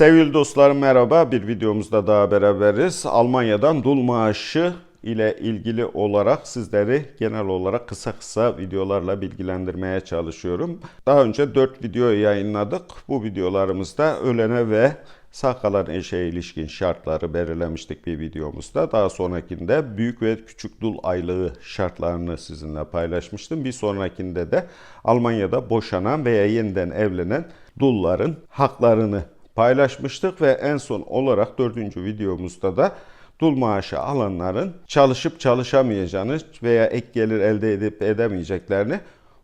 Sevgili dostlarım merhaba. Bir videomuzda daha beraberiz. Almanya'dan dul maaşı ile ilgili olarak sizleri genel olarak kısa kısa videolarla bilgilendirmeye çalışıyorum. Daha önce 4 video yayınladık. Bu videolarımızda ölene ve sağ kalan eşe ilişkin şartları belirlemiştik bir videomuzda. Daha sonrakinde büyük ve küçük dul aylığı şartlarını sizinle paylaşmıştım. Bir sonrakinde de Almanya'da boşanan veya yeniden evlenen dulların haklarını paylaşmıştık ve en son olarak dördüncü videomuzda da dul maaşı alanların çalışıp çalışamayacağını veya ek gelir elde edip edemeyeceklerini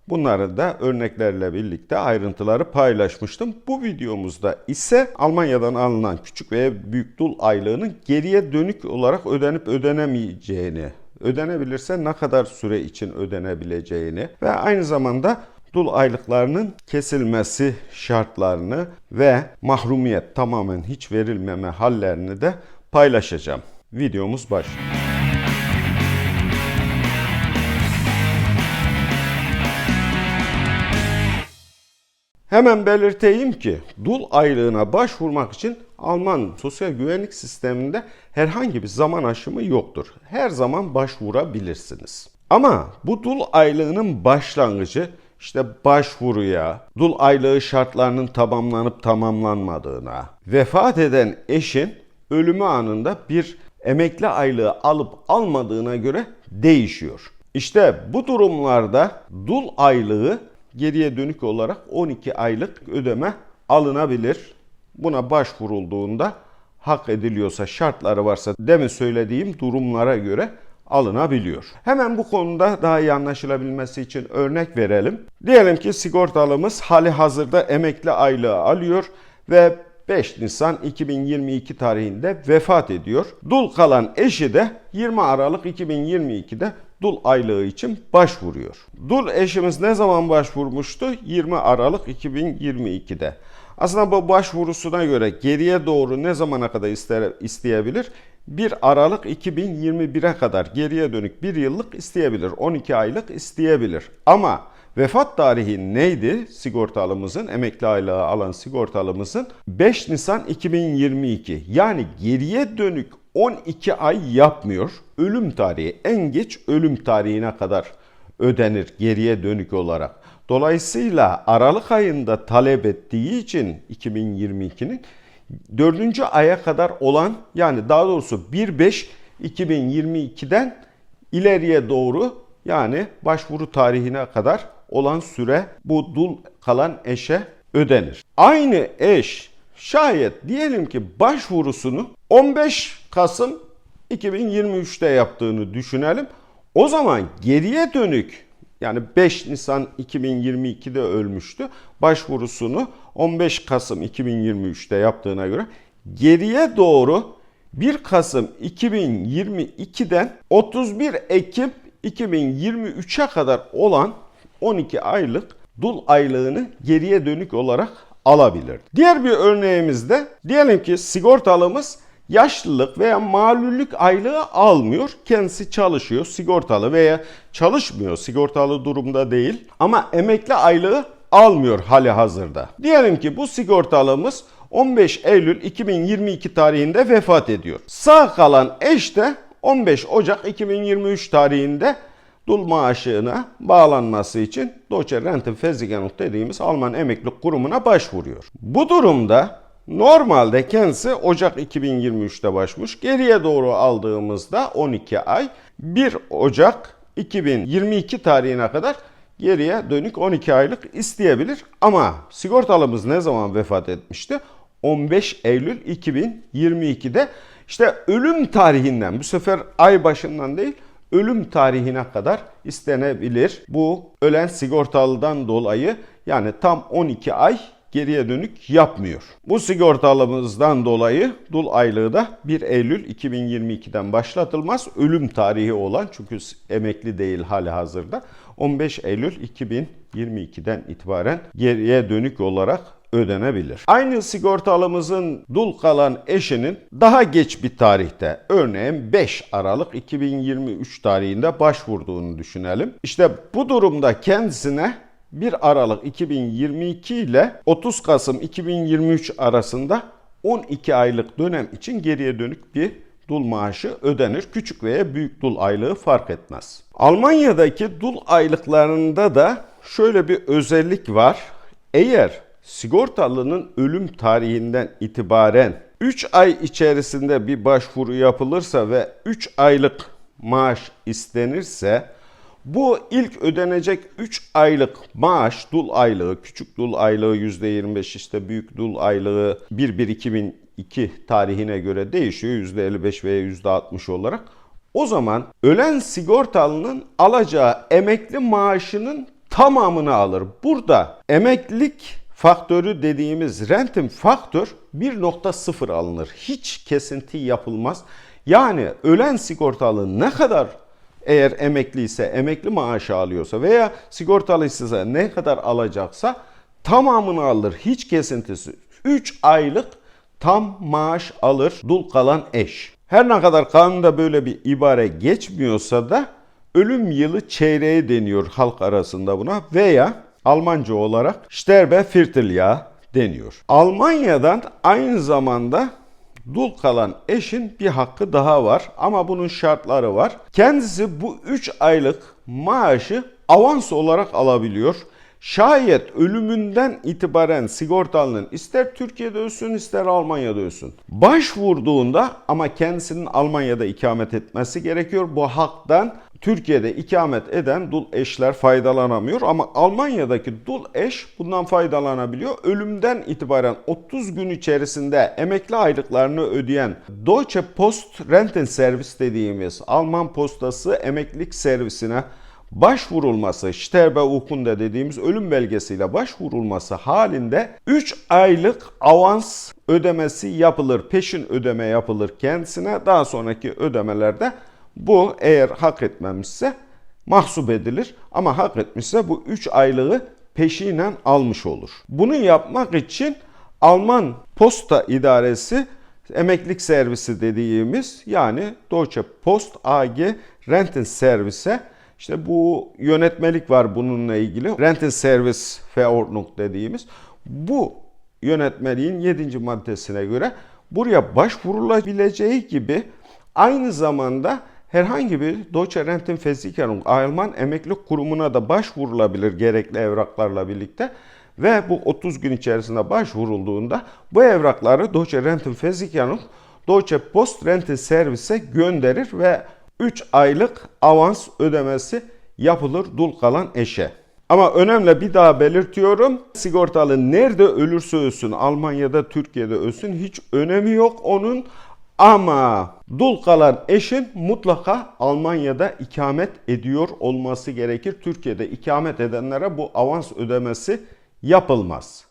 bunları da örneklerle birlikte ayrıntıları paylaşmıştım. Bu videomuzda ise Almanya'dan alınan küçük veya büyük dul aylığının geriye dönük olarak ödenip ödenemeyeceğini, ödenebilirse ne kadar süre için ödenebileceğini ve aynı zamanda dul aylıklarının kesilmesi şartlarını ve mahrumiyet tamamen hiç verilmeme hallerini de paylaşacağım. Videomuz başlıyor. Hemen belirteyim ki dul aylığına başvurmak için Alman sosyal güvenlik sisteminde herhangi bir zaman aşımı yoktur. Her zaman başvurabilirsiniz. Ama bu dul aylığının başlangıcı işte başvuruya, dul aylığı şartlarının tamamlanıp tamamlanmadığına, vefat eden eşin ölümü anında bir emekli aylığı alıp almadığına göre değişiyor. İşte bu durumlarda dul aylığı geriye dönük olarak 12 aylık ödeme alınabilir. Buna başvurulduğunda hak ediliyorsa, şartları varsa demin söylediğim durumlara göre alınabiliyor. Hemen bu konuda daha iyi anlaşılabilmesi için örnek verelim. Diyelim ki sigortalımız hali hazırda emekli aylığı alıyor ve 5 Nisan 2022 tarihinde vefat ediyor. Dul kalan eşi de 20 Aralık 2022'de dul aylığı için başvuruyor. Dul eşimiz ne zaman başvurmuştu? 20 Aralık 2022'de. Aslında bu başvurusuna göre geriye doğru ne zamana kadar ister, isteyebilir? 1 Aralık 2021'e kadar geriye dönük 1 yıllık isteyebilir. 12 aylık isteyebilir. Ama vefat tarihi neydi sigortalımızın, emekli aylığı alan sigortalımızın? 5 Nisan 2022. Yani geriye dönük 12 ay yapmıyor. Ölüm tarihi en geç ölüm tarihine kadar ödenir geriye dönük olarak. Dolayısıyla Aralık ayında talep ettiği için 2022'nin 4. aya kadar olan yani daha doğrusu 1-5 2022'den ileriye doğru yani başvuru tarihine kadar olan süre bu dul kalan eşe ödenir. Aynı eş şayet diyelim ki başvurusunu 15 Kasım 2023'te yaptığını düşünelim. O zaman geriye dönük yani 5 Nisan 2022'de ölmüştü. Başvurusunu 15 Kasım 2023'te yaptığına göre geriye doğru 1 Kasım 2022'den 31 Ekim 2023'e kadar olan 12 aylık dul aylığını geriye dönük olarak alabilir. Diğer bir örneğimizde diyelim ki sigortalımız yaşlılık veya malüllük aylığı almıyor. Kendisi çalışıyor, sigortalı veya çalışmıyor, sigortalı durumda değil. Ama emekli aylığı almıyor hali hazırda. Diyelim ki bu sigortalımız 15 Eylül 2022 tarihinde vefat ediyor. Sağ kalan eş de 15 Ocak 2023 tarihinde dul maaşına bağlanması için Deutsche Rentenversicherung dediğimiz Alman emeklilik kurumuna başvuruyor. Bu durumda normalde kendisi Ocak 2023'te başvurmuş. Geriye doğru aldığımızda 12 ay 1 Ocak 2022 tarihine kadar geriye dönük 12 aylık isteyebilir. Ama sigortalımız ne zaman vefat etmişti? 15 Eylül 2022'de işte ölüm tarihinden bu sefer ay başından değil ölüm tarihine kadar istenebilir. Bu ölen sigortalıdan dolayı yani tam 12 ay geriye dönük yapmıyor. Bu sigortalımızdan dolayı dul aylığı da 1 Eylül 2022'den başlatılmaz. Ölüm tarihi olan çünkü emekli değil hali hazırda 15 Eylül 2022'den itibaren geriye dönük olarak ödenebilir. Aynı sigortalımızın dul kalan eşinin daha geç bir tarihte örneğin 5 Aralık 2023 tarihinde başvurduğunu düşünelim. İşte bu durumda kendisine 1 Aralık 2022 ile 30 Kasım 2023 arasında 12 aylık dönem için geriye dönük bir dul maaşı ödenir. Küçük veya büyük dul aylığı fark etmez. Almanya'daki dul aylıklarında da şöyle bir özellik var. Eğer sigortalının ölüm tarihinden itibaren 3 ay içerisinde bir başvuru yapılırsa ve 3 aylık maaş istenirse bu ilk ödenecek 3 aylık maaş dul aylığı, küçük dul aylığı %25 işte büyük dul aylığı 1-1-2002 tarihine göre değişiyor %55 veya %60 olarak. O zaman ölen sigortalının alacağı emekli maaşının tamamını alır. Burada emeklilik faktörü dediğimiz rentim faktör 1.0 alınır. Hiç kesinti yapılmaz. Yani ölen sigortalı ne kadar eğer emekli ise emekli maaşı alıyorsa veya sigortalıysa ne kadar alacaksa tamamını alır. Hiç kesintisi. 3 aylık tam maaş alır dul kalan eş. Her ne kadar kanunda böyle bir ibare geçmiyorsa da ölüm yılı çeyreği deniyor halk arasında buna veya Almanca olarak Sterbe Vierteljahr deniyor. Almanya'dan aynı zamanda dul kalan eşin bir hakkı daha var ama bunun şartları var. Kendisi bu 3 aylık maaşı avans olarak alabiliyor. Şayet ölümünden itibaren sigortalının ister Türkiye'de ölsün ister Almanya'da ölsün. Başvurduğunda ama kendisinin Almanya'da ikamet etmesi gerekiyor. Bu haktan Türkiye'de ikamet eden dul eşler faydalanamıyor ama Almanya'daki dul eş bundan faydalanabiliyor. Ölümden itibaren 30 gün içerisinde emekli aylıklarını ödeyen Deutsche Post Rentenservice dediğimiz Alman postası emeklilik servisine başvurulması, Sterbe Urkunde dediğimiz ölüm belgesiyle başvurulması halinde 3 aylık avans ödemesi yapılır. Peşin ödeme yapılır kendisine. Daha sonraki ödemelerde bu eğer hak etmemişse mahsup edilir. Ama hak etmişse bu 3 aylığı peşinen almış olur. Bunu yapmak için Alman Posta İdaresi emeklilik servisi dediğimiz yani Deutsche Post AG Renten Servise işte bu yönetmelik var bununla ilgili. Renten Service Verordnung dediğimiz. Bu yönetmeliğin 7. maddesine göre buraya başvurulabileceği gibi aynı zamanda herhangi bir Deutsche Rentenversicherung Alman Emeklilik Kurumu'na da başvurulabilir gerekli evraklarla birlikte. Ve bu 30 gün içerisinde başvurulduğunda bu evrakları Deutsche Rentenversicherung Deutsche Post Renten Servise gönderir ve 3 aylık avans ödemesi yapılır dul kalan eşe. Ama önemli bir daha belirtiyorum. Sigortalı nerede ölürse ölsün, Almanya'da, Türkiye'de ölsün hiç önemi yok onun. Ama dul kalan eşin mutlaka Almanya'da ikamet ediyor olması gerekir. Türkiye'de ikamet edenlere bu avans ödemesi yapılmaz.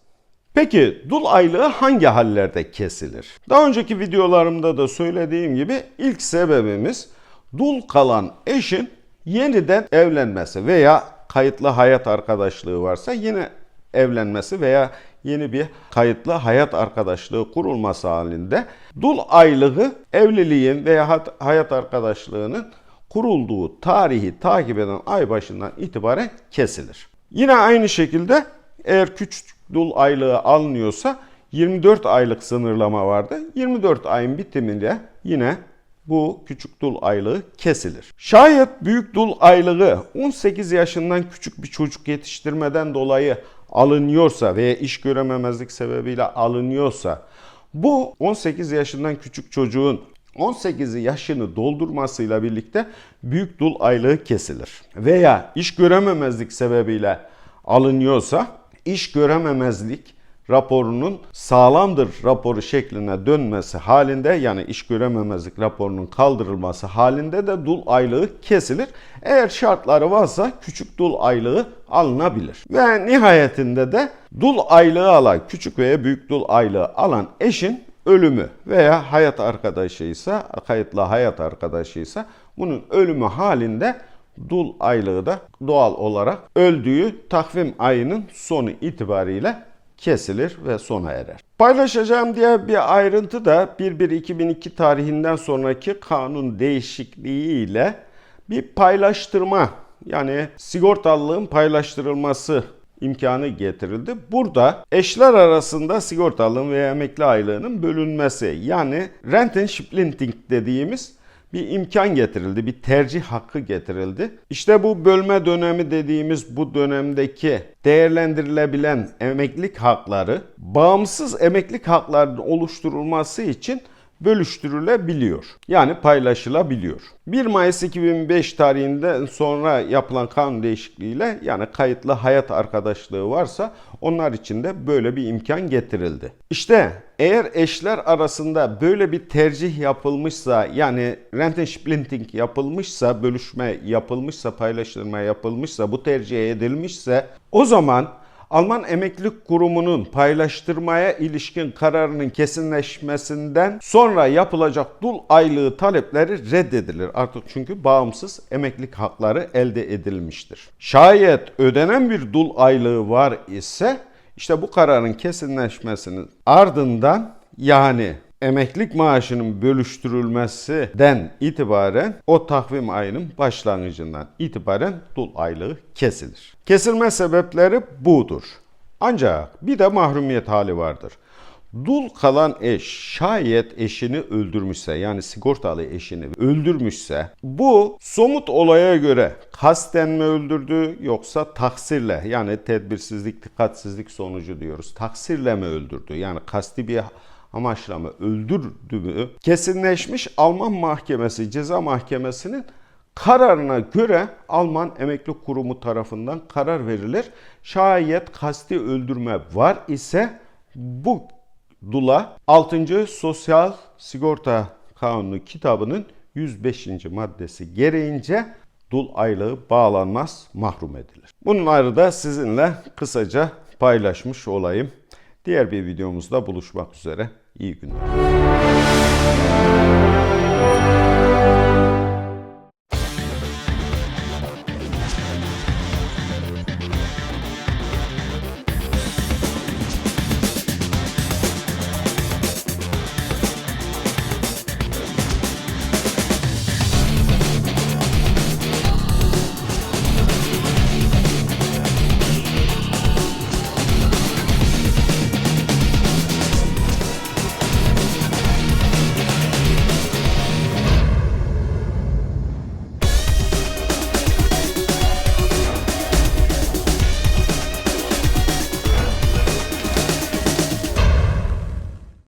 Peki dul aylığı hangi hallerde kesilir? Daha önceki videolarımda da söylediğim gibi ilk sebebimiz dul kalan eşin yeniden evlenmesi veya kayıtlı hayat arkadaşlığı varsa yine evlenmesi veya yeni bir kayıtlı hayat arkadaşlığı kurulması halinde dul aylığı evliliğin veya hayat arkadaşlığının kurulduğu tarihi takip eden ay başından itibaren kesilir. Yine aynı şekilde eğer küçük dul aylığı alınıyorsa 24 aylık sınırlama vardı. 24 ayın bitiminde yine bu küçük dul aylığı kesilir. Şayet büyük dul aylığı 18 yaşından küçük bir çocuk yetiştirmeden dolayı alınıyorsa veya iş görememezlik sebebiyle alınıyorsa bu 18 yaşından küçük çocuğun 18 yaşını doldurmasıyla birlikte büyük dul aylığı kesilir. Veya iş görememezlik sebebiyle alınıyorsa iş görememezlik raporunun sağlamdır raporu şekline dönmesi halinde yani iş görememezlik raporunun kaldırılması halinde de dul aylığı kesilir. Eğer şartları varsa küçük dul aylığı alınabilir. Ve nihayetinde de dul aylığı alan küçük veya büyük dul aylığı alan eşin ölümü veya hayat arkadaşıysa kayıtlı hayat arkadaşıysa bunun ölümü halinde dul aylığı da doğal olarak öldüğü takvim ayının sonu itibariyle kesilir ve sona erer. Paylaşacağım diğer bir ayrıntı da 1-1-2002 tarihinden sonraki kanun değişikliğiyle bir paylaştırma yani sigortalılığın paylaştırılması imkanı getirildi. Burada eşler arasında sigortalının veya emekli aylığının bölünmesi yani rent and splitting dediğimiz bir imkan getirildi, bir tercih hakkı getirildi. İşte bu bölme dönemi dediğimiz bu dönemdeki değerlendirilebilen emeklilik hakları bağımsız emeklilik haklarının oluşturulması için bölüştürülebiliyor. Yani paylaşılabiliyor. 1 Mayıs 2005 tarihinden sonra yapılan kanun değişikliğiyle yani kayıtlı hayat arkadaşlığı varsa onlar için de böyle bir imkan getirildi. İşte eğer eşler arasında böyle bir tercih yapılmışsa yani rent and splitting yapılmışsa, bölüşme yapılmışsa, paylaştırma yapılmışsa, bu tercih edilmişse o zaman Alman Emeklilik Kurumu'nun paylaştırmaya ilişkin kararının kesinleşmesinden sonra yapılacak dul aylığı talepleri reddedilir. Artık çünkü bağımsız emeklilik hakları elde edilmiştir. Şayet ödenen bir dul aylığı var ise işte bu kararın kesinleşmesinin ardından yani emeklilik maaşının bölüştürülmesinden itibaren o takvim ayının başlangıcından itibaren dul aylığı kesilir. Kesilme sebepleri budur. Ancak bir de mahrumiyet hali vardır. Dul kalan eş şayet eşini öldürmüşse yani sigortalı eşini öldürmüşse bu somut olaya göre kasten mi öldürdü yoksa taksirle yani tedbirsizlik dikkatsizlik sonucu diyoruz. Taksirle mi öldürdü yani kasti bir amaçla mı öldürdü mü kesinleşmiş Alman mahkemesi ceza mahkemesinin kararına göre Alman Emekli Kurumu tarafından karar verilir. Şayet kasti öldürme var ise bu dula 6. Sosyal Sigorta Kanunu kitabının 105. maddesi gereğince dul aylığı bağlanmaz, mahrum edilir. Bunları da sizinle kısaca paylaşmış olayım. Diğer bir videomuzda buluşmak üzere. İyi günler.